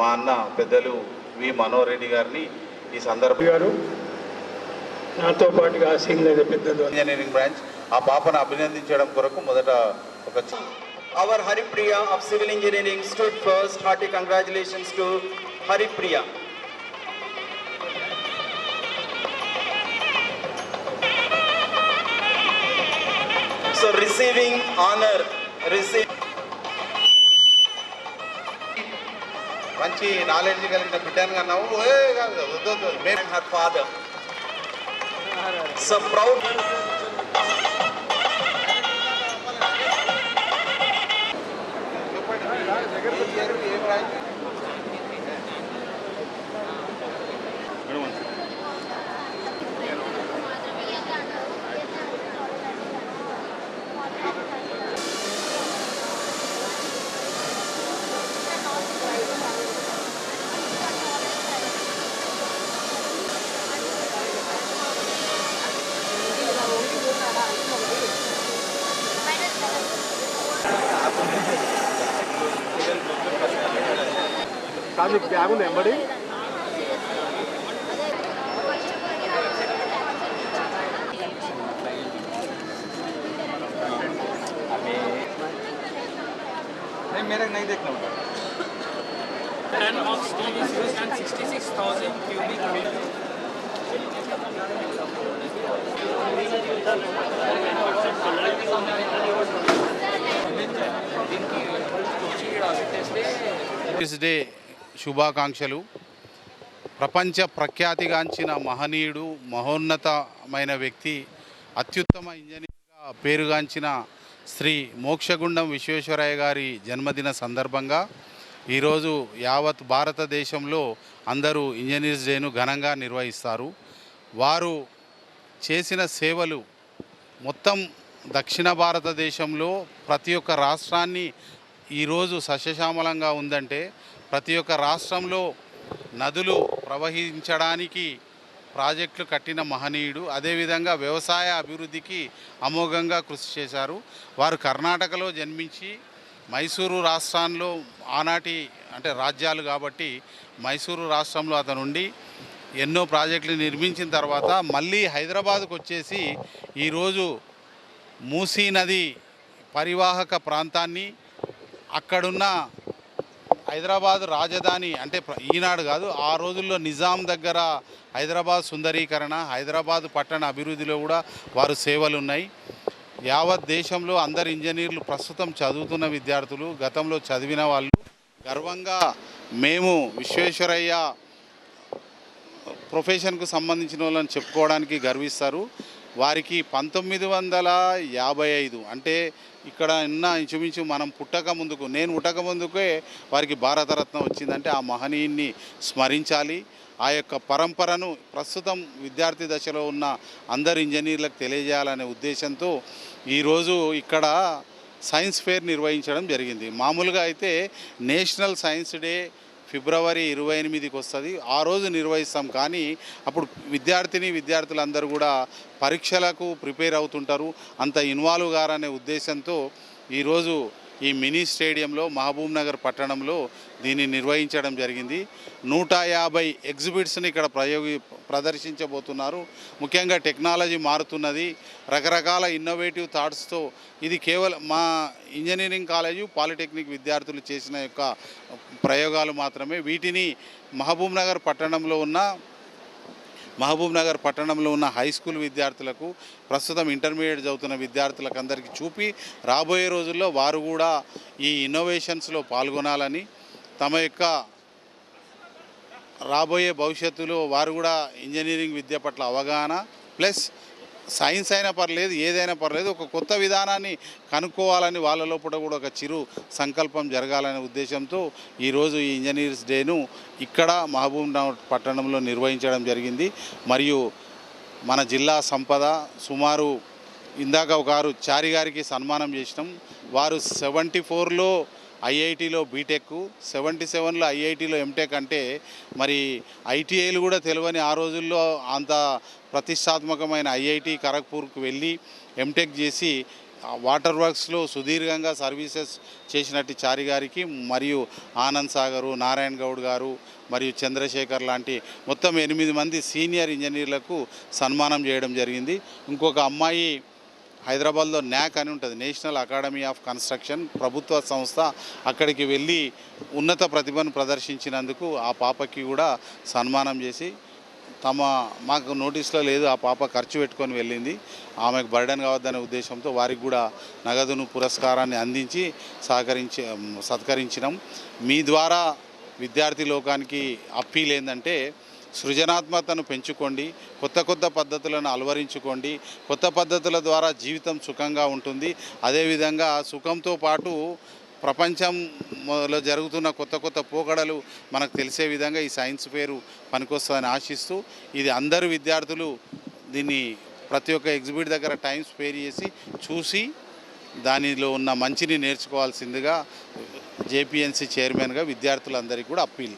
మా అన్న పెద్దలు వి మనోహరెడ్డి గారిని ఈ సందర్భం గారు నాతో పాటుగా ఇంజనీరింగ్ బ్రాంచ్ ఆ పాపను అభినందించడం కొరకు మొదట ఒక our Haripriya of civil engineering stood first hearty congratulations to Haripriya. So receiving honour receive మంచి నాలెడ్జ్ కలిగిన బిడ్డను కన్నావు. ఏ కాదు, వద్దు, వద్దు. మేము and her father. So proud. కాదు బ్యాగ్ ఉంది ఎంబడి Ten of steel is used and 66,000 cubic meter. Engineers day శుభాకాంక్షలు. ప్రపంచ ప్రఖ్యాతిగాంచిన మహనీయుడు మహోన్నతమైన వ్యక్తి అత్యుత్తమ ఇంజనీర్గా పేరుగాంచిన శ్రీ మోక్షగుండం విశ్వేశ్వరయ్య గారి జన్మదిన సందర్భంగా ఈరోజు యావత్ భారతదేశంలో అందరూ ఇంజనీర్స్ డేను ఘనంగా నిర్వహిస్తారు. వారు చేసిన సేవలు మొత్తం దక్షిణ భారతదేశంలో ప్రతి ఒక్క రాష్ట్రాన్ని ఈరోజు సస్యశ్యామలంగా ఉందంటే ప్రతి ఒక్క రాష్ట్రంలో నదులు ప్రవహించడానికి ప్రాజెక్టులు కట్టిన మహనీయుడు అదేవిధంగా వ్యవసాయ అభివృద్ధికి అమోఘంగా కృషి చేశారు. వారు కర్ణాటకలో జన్మించి మైసూరు రాష్ట్రంలో ఆనాటి అంటే రాజ్యాలు కాబట్టి మైసూరు రాష్ట్రంలో అతను ఉండి ఎన్నో ప్రాజెక్టులు నిర్మించిన తర్వాత మళ్ళీ హైదరాబాద్కు వచ్చేసి ఈరోజు మూసీ నది పరివాహక ప్రాంతాన్ని అక్కడున్న హైదరాబాద్ రాజధాని అంటే ఈనాడు కాదు ఆ రోజుల్లో నిజాం దగ్గర హైదరాబాద్ సుందరీకరణ హైదరాబాద్ పట్టణ అభివృద్ధిలో కూడా వారు సేవలు ఉన్నాయి యావత్ దేశంలో అందరు ఇంజనీర్లు ప్రస్తుతం చదువుతున్న విద్యార్థులు గతంలో చదివిన వాళ్ళు. గర్వంగా మేము విశ్వేశ్వరయ్య ప్రొఫెషన్కు సంబంధించిన వాళ్ళని చెప్పుకోవడానికి గర్విస్తారు. వారికి పంతొమ్మిది వందల యాభై ఐదు అంటే ఇక్కడ ఉన్న ఇంచుమించు మనం పుట్టక ముందుకు నేను పుట్టక ముందుకే వారికి భారతరత్న వచ్చిందంటే ఆ మహనీయుని స్మరించాలి. ఆ యొక్క పరంపరను ప్రస్తుతం విద్యార్థి దశలో ఉన్న అందరు ఇంజనీర్లకు తెలియజేయాలనే ఉద్దేశంతో ఈరోజు ఇక్కడ సైన్స్ ఫేర్ నిర్వహించడం జరిగింది. మామూలుగా అయితే నేషనల్ సైన్స్ డే ఫిబ్రవరి ఇరవై ఎనిమిదికి వస్తుంది. ఆ రోజు నిర్వహిస్తాం కానీ అప్పుడు విద్యార్థిని విద్యార్థులందరూ కూడా పరీక్షలకు ప్రిపేర్ అవుతుంటారు. అంత ఇన్వాల్వ్ గారనే ఉద్దేశంతో ఈరోజు ఈ మినీ స్టేడియంలో మహబూబ్ నగర్ పట్టణంలో దీన్ని నిర్వహించడం జరిగింది. నూట యాభై ఎగ్జిబిట్స్ని ఇక్కడ ప్రయోగి ప్రదర్శించబోతున్నారు. ముఖ్యంగా టెక్నాలజీ మారుతున్నది. రకరకాల ఇన్నోవేటివ్ థాట్స్తో ఇది కేవలం మా ఇంజనీరింగ్ కాలేజు పాలిటెక్నిక్ విద్యార్థులు చేసిన యొక్క ప్రయోగాలు మాత్రమే. వీటిని మహబూబ్ నగర్ పట్టణంలో ఉన్న మహబూబ్ నగర్ పట్టణంలో ఉన్న హై స్కూల్ విద్యార్థులకు ప్రస్తుతం ఇంటర్మీడియట్ చదువుతున్న విద్యార్థులకు అందరికీ చూపి రాబోయే రోజుల్లో వారు కూడా ఈ ఇన్నోవేషన్స్లో పాల్గొనాలని తమ యొక్క రాబోయే భవిష్యత్తులో వారు కూడా ఇంజనీరింగ్ విద్య పట్ల అవగాహన ప్లస్ సైన్స్ అయినా పర్లేదు ఏదైనా పర్లేదు ఒక కొత్త విధానాన్ని కనుక్కోవాలని వాళ్ళ లోపల కూడా ఒక చిరు సంకల్పం జరగాలనే ఉద్దేశంతో ఈరోజు ఈ ఇంజనీర్స్ డేను ఇక్కడ మహబూబ్ నగర్ పట్టణంలో నిర్వహించడం జరిగింది. మరియు మన జిల్లా సంపద సుమారు ఇందాక ఒకరు చారి గారికి సన్మానం చేసినాం. వారు సెవెంటీ ఫోర్లో ఐఐటిలో బీటెక్ సెవెంటీ సెవెన్లో ఐఐటిలో ఎంటెక్ అంటే మరి ఐటీఐలు కూడా తెలియని ఆ రోజుల్లో అంత ప్రతిష్టాత్మకమైన ఐఐటి ఖరగ్పూర్కు వెళ్ళి ఎంటెక్ చేసి వాటర్ వర్క్స్లో సుదీర్ఘంగా సర్వీసెస్ చేసినట్టు చారి గారికి మరియు ఆనంద్ సాగరు నారాయణ గౌడ్ గారు మరియు చంద్రశేఖర్ లాంటి మొత్తం ఎనిమిది మంది సీనియర్ ఇంజనీర్లకు సన్మానం చేయడం జరిగింది. ఇంకొక అమ్మాయి హైదరాబాద్లో న్యాక్ అని ఉంటుంది. నేషనల్ అకాడమీ ఆఫ్ కన్స్ట్రక్షన్ ప్రభుత్వ సంస్థ అక్కడికి వెళ్ళి ఉన్నత ప్రతిభను ప్రదర్శించినందుకు ఆ పాపకి కూడా సన్మానం చేసి తమ మాకు నోటీస్లో లేదు ఆ పాప ఖర్చు పెట్టుకొని వెళ్ళింది. ఆమెకు బర్డన్ కావద్దనే ఉద్దేశంతో వారికి కూడా నగదును పురస్కారాన్ని అందించి సహకరించి సత్కరించినాం. మీ ద్వారా విద్యార్థి లోకానికి అప్పీల్ ఏంటంటే సృజనాత్మకతను పెంచుకోండి కొత్త కొత్త పద్ధతులను అలవరించుకోండి కొత్త పద్ధతుల ద్వారా జీవితం సుఖంగా ఉంటుంది. అదేవిధంగా సుఖంతో పాటు ప్రపంచంలో జరుగుతున్న కొత్త కొత్త పోకడలు మనకు తెలిసే విధంగా ఈ సైన్స్ పేరు పనికొస్తుందని ఆశిస్తూ ఇది అందరు విద్యార్థులు దీన్ని ప్రతి ఒక్క ఎగ్జిబిట్ దగ్గర టైం స్పేర్ చేసి చూసి దానిలో ఉన్న మంచిని నేర్చుకోవాల్సిందిగా జేపీఎన్సీ చైర్మన్గా విద్యార్థులందరికీ కూడా అప్పీల్.